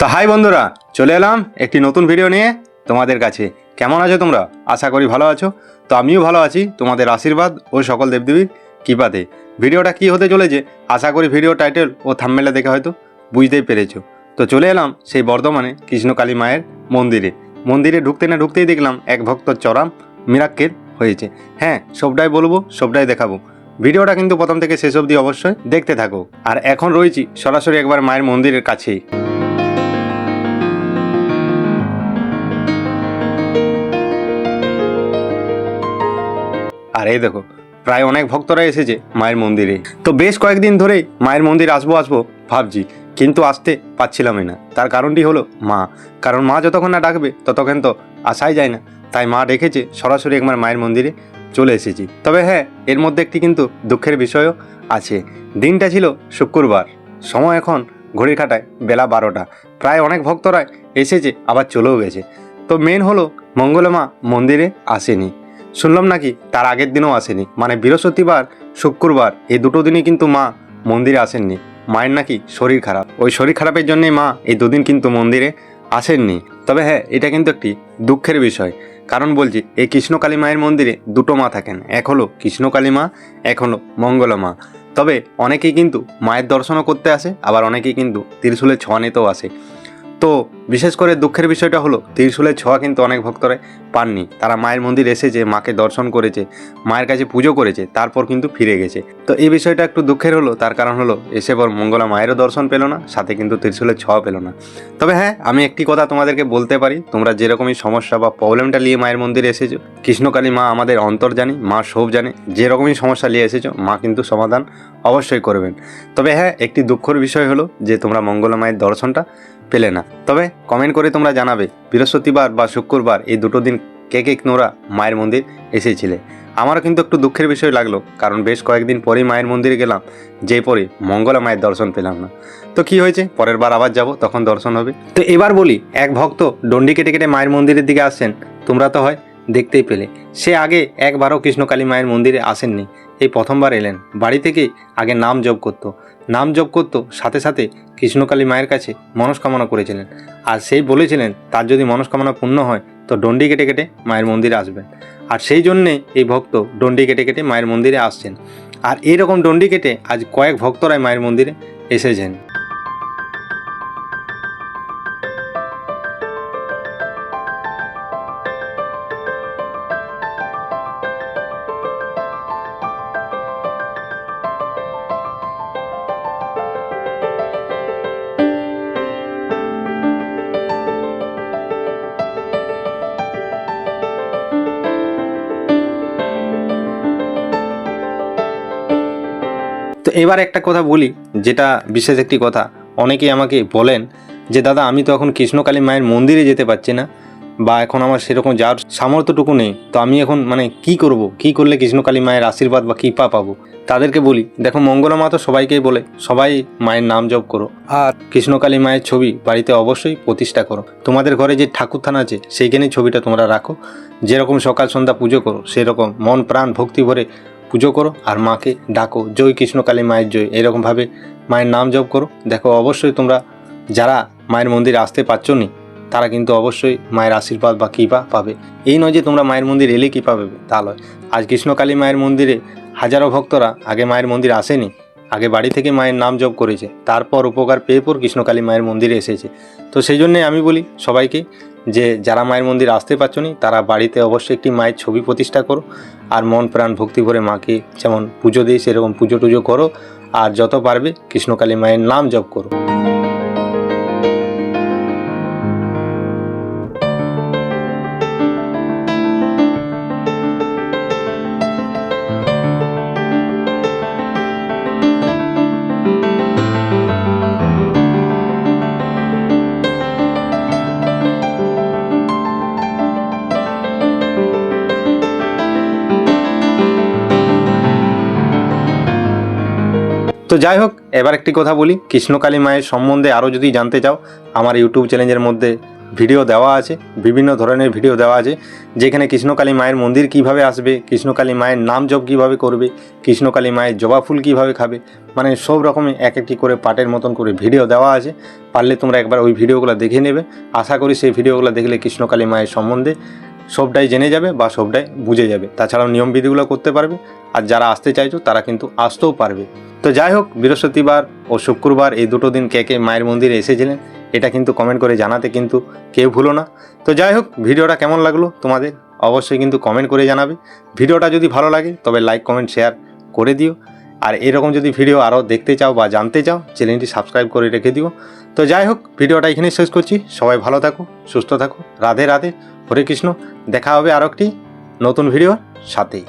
তো হাই বন্ধুরা, চলে এলাম একটি নতুন ভিডিও নিয়ে তোমাদের কাছে। কেমন আছো তোমরা? আশা করি ভালো আছো। তো আমিও ভালো আছি, তোমাদের আশীর্বাদ ও সকল দেবদেবীর কৃপাতে। ভিডিওটা কি হতে চলেছে? আশা করি ভিডিও টাইটেল ও থাম্মেলা দেখে হয়তো বুঝতেই পেরেছ। তো চলে এলাম সেই বর্ধমানে কৃষ্ণকালী মায়ের মন্দিরে। মন্দিরে ঢুকতে না ঢুকতেই দেখলাম এক ভক্ত চরাম মিরাক্কেল হয়েছে। হ্যাঁ সবটাই বলব, সবটাই দেখাবো। ভিডিওটা কিন্তু প্রথম থেকে শেষ অবধি অবশ্যই দেখতে থাকো। আর এখন রয়েছি সরাসরি একবার মায়ের মন্দিরের কাছেই। আর এই দেখো, প্রায় অনেক ভক্তরা এসেছে মায়ের মন্দিরে। তো বেশ কয়েকদিন ধরেই মায়ের মন্দির আসব আসব ভাবছি, কিন্তু আসতে পাচ্ছিলামই না। তার কারণটি হলো মা। কারণ মা যতক্ষণ না ডাকবে, ততক্ষণ তো আসাই যায় না। তাই মা ডেকেছে সরাসরি একবার মায়ের মন্দিরে চলে এসেছি। তবে হ্যাঁ এর মধ্যে একটি কিন্তু দুঃখের বিষয়ও আছে। দিনটা ছিল শুক্রবার। সময় এখন ঘড়ির কাটায় বেলা বারোটা। প্রায় অনেক ভক্তরা এসেছে, আবার চলেও গেছে। তো মেন হলো মঙ্গলমা মন্দিরে আসেনি। শুনলাম নাকি তার আগের দিনও আসেনি। মানে বৃহস্পতিবার, শুক্রবার, এই দুটো দিনই কিন্তু মা মন্দিরে আসেননি। মায়ের নাকি শরীর খারাপ। ওই শরীর খারাপের জন্যই মা এই দুদিন কিন্তু মন্দিরে আসেননি। তবে হ্যাঁ এটা কিন্তু একটি দুঃখের বিষয়। কারণ বলছি, এই কৃষ্ণকালী মায়ের মন্দিরে দুটো মা থাকেন। এক হলো কৃষ্ণকালী মা, এক হলো মঙ্গলা মা। তবে অনেকেই কিন্তু মায়ের দর্শনও করতে আসে, আবার অনেকেই কিন্তু ত্রিশূলের ছোঁয়া নিতেও আসে। তো বিশেষ করে দুঃখের বিষয়টা হলো, ত্রিশূলের ছোঁয়া কিন্তু অনেক ভক্তরা পাননি। তারা মায়ের মন্দির এসেছে মাকে দর্শন করেছে, মায়ের কাছে পুজো করেছে, তারপর কিন্তু ফিরে গেছে। তো এই বিষয়টা একটু দুঃখের হলো, তার কারণ হলো, এসে পর মঙ্গলা মায়েরও দর্শন পেল না, সাথে কিন্তু ত্রিশূলের ছোঁয়া পেল না। তবে হ্যাঁ আমি একটি কথা তোমাদেরকে বলতে পারি, তোমরা যেরকমই সমস্যা বা প্রবলেমটা নিয়ে মায়ের মন্দিরে এসেছ, কৃষ্ণকালী মা আমাদের অন্তর জানি মা সব জানে যেরকমই সমস্যা নিয়ে এসেছ, মা কিন্তু সমাধান অবশ্যই করবেন। তবে হ্যাঁ একটি দুঃখের বিষয় হলো, যে তোমরা মঙ্গলা মায়ের দর্শনটা পেলে না। তবে কমেন্ট করে তোমরা জানাবে। বৃহস্পতিবার বা শুক্রবার এই দুটো দিন কে কে নোরা মায়ের মন্দির এসেছিলে। আমারও কিন্তু একটু দুঃখের বিষয় লাগল, কারণ বেশ কয়েকদিন পরেই মায়ের মন্দিরে গেলাম, যে পরে মঙ্গলা মায়ের দর্শন পেলাম না। তো কি হয়েছে? পরের বার আবার যাব, তখন দর্শন হবে। তো এবার বলি, এক ভক্ত ডন্ডি কেটে কেটে মায়ের মন্দিরের দিকে আসছেন। তোমরা তো হয়, দেখতেই পেলে। সে আগে একবারও কৃষ্ণকালী মায়ের মন্দিরে আসেননি। এই প্রথমবার এলেন। বাড়ি থেকেই আগে নাম জপ করত। নাম জপ করত সাথে সাথে কৃষ্ণকালী মায়ের কাছে মনস্কামনা করেছিলেন। আর সেই বলেছিলেন, তার যদি মনস্কামনা পূর্ণ হয়, তো ডন্ডি কেটে কেটে মায়ের মন্দিরে আসবেন। আর সেই জন্যে এই ভক্ত ডন্ডি কেটে কেটে মায়ের মন্দিরে আসছেন। আর এইরকম ডন্ডি কেটে আজ কয়েক ভক্তরাই মায়ের মন্দিরে এসেছেন। তো এবার একটা কথা বলি, যেটা বিশেষ একটি কথা। অনেকেই আমাকে বলেন যে, দাদা, আমি তো এখন কৃষ্ণকালী মায়ের মন্দিরে যেতে পারছি না বা এখন আমার সেরকম যাওয়ার সামর্থ্যটুকু নেই। তো আমি এখন মানে কি করব? কি করলে কৃষ্ণকালী মায়ের আশীর্বাদ বা কৃপা পাবো? তাদেরকে বলি, দেখো, মঙ্গলা মা তো সবাইকেই বলে, সবাই মায়ের নাম জপ করো। আর কৃষ্ণকালী মায়ের ছবি বাড়িতে অবশ্যই প্রতিষ্ঠা করো। তোমাদের ঘরে যে ঠাকুর থান আছে, সেইখানেই ছবিটা তোমরা রাখো। যেরকম সকাল সন্ধ্যা পুজো করো, সেরকম মন প্রাণ ভক্তি ভরে পুজো করো আর মাকে ডাকো, জয় কৃষ্ণ কৃষ্ণকালী মায়ের জয়। এরকমভাবে মায়ের নাম জপ করো। দেখো, অবশ্যই তোমরা যারা মায়ের মন্দিরে আসতে পারছ নি, তারা কিন্তু অবশ্যই মায়ের আশীর্বাদ বা কৃপা পাবে। এই নয় যে তোমরা মায়ের মন্দির এলে কৃপা পাবে, তা নয় আজ কৃষ্ণকালী মায়ের মন্দিরে হাজারো ভক্তরা আগে মায়ের মন্দির আসেনি, আগে বাড়ি থেকে মায়ের নাম জপ করেছে। তারপর উপকার পেয়ে পর কৃষ্ণকালী মায়ের মন্দিরে এসেছে। তো সেই জন্যে আমি বলি সবাইকে যে যারা মায়ের মন্দির আসতে পারছ নি, তারা বাড়িতে অবশ্যই একটি মায়ের ছবি প্রতিষ্ঠা করো আর মন প্রাণ ভক্তি ভরে মাকে যেমন পুজো দিই সেরকম পুজো টুজো করো। আর যত পারবে কৃষ্ণকালী মায়ের নাম জপ করো। তো যাই হোক, এবার একটি কথা বলি। কৃষ্ণকালী মায়ের সম্বন্ধে আরও যদি জানতে চাও, আমার ইউটিউব চ্যানেলের মধ্যে ভিডিও দেওয়া আছে, বিভিন্ন ধরনের ভিডিও দেওয়া আছে, যেখানে কৃষ্ণকালী মায়ের মন্দির কীভাবে আসবে, কৃষ্ণকালী মায়ের নাম জপ কীভাবে করবে, কৃষ্ণকালী মায়ের জবা ফুল কীভাবে খাবে মানে সব রকমের এক একটি করে পাটের মতন করে ভিডিও দেওয়া আছে। পারলে তোমরা একবার ওই ভিডিওগুলো দেখে নেবে। আশা করি সেই ভিডিওগুলো দেখলে কৃষ্ণকালী মায়ের সম্বন্ধে সবটাই জেনে যাবে বা সবটাই বুঝে যাবে। তাছাড়াও নিয়মবিধিগুলো করতে পারবে। আর যারা আসতে চাইছো, তারা কিন্তু আসতেও পারবে। তো যাই হোক, বৃহস্পতিবার ও শুক্রবার এই দুটো দিন কে কে মায়ের মন্দিরে এসেছিলেন, এটা কিন্তু কমেন্ট করে জানাতে কিন্তু কেউ ভুলো না। তো যাই হোক, ভিডিওটা কেমন লাগল তোমাদের? অবশ্যই কিন্তু কমেন্ট করে জানাবে। ভিডিওটা যদি ভালো লাগে, তবে লাইক কমেন্ট শেয়ার করে দিও। আর এরকম যদি ভিডিও আরও দেখতে চাও বা জানতে চাও চ্যানেলটি সাবস্ক্রাইব করে রেখে দিও। তো যাই হোক ভিডিওটা এখানে শেষ করছি। সবাই ভালো থাকো, সুস্থ থাকো। রাধে রাধে, হরে কৃষ্ণ। দেখা হবে আরও একটি নতুন ভিডিওর সাথেই।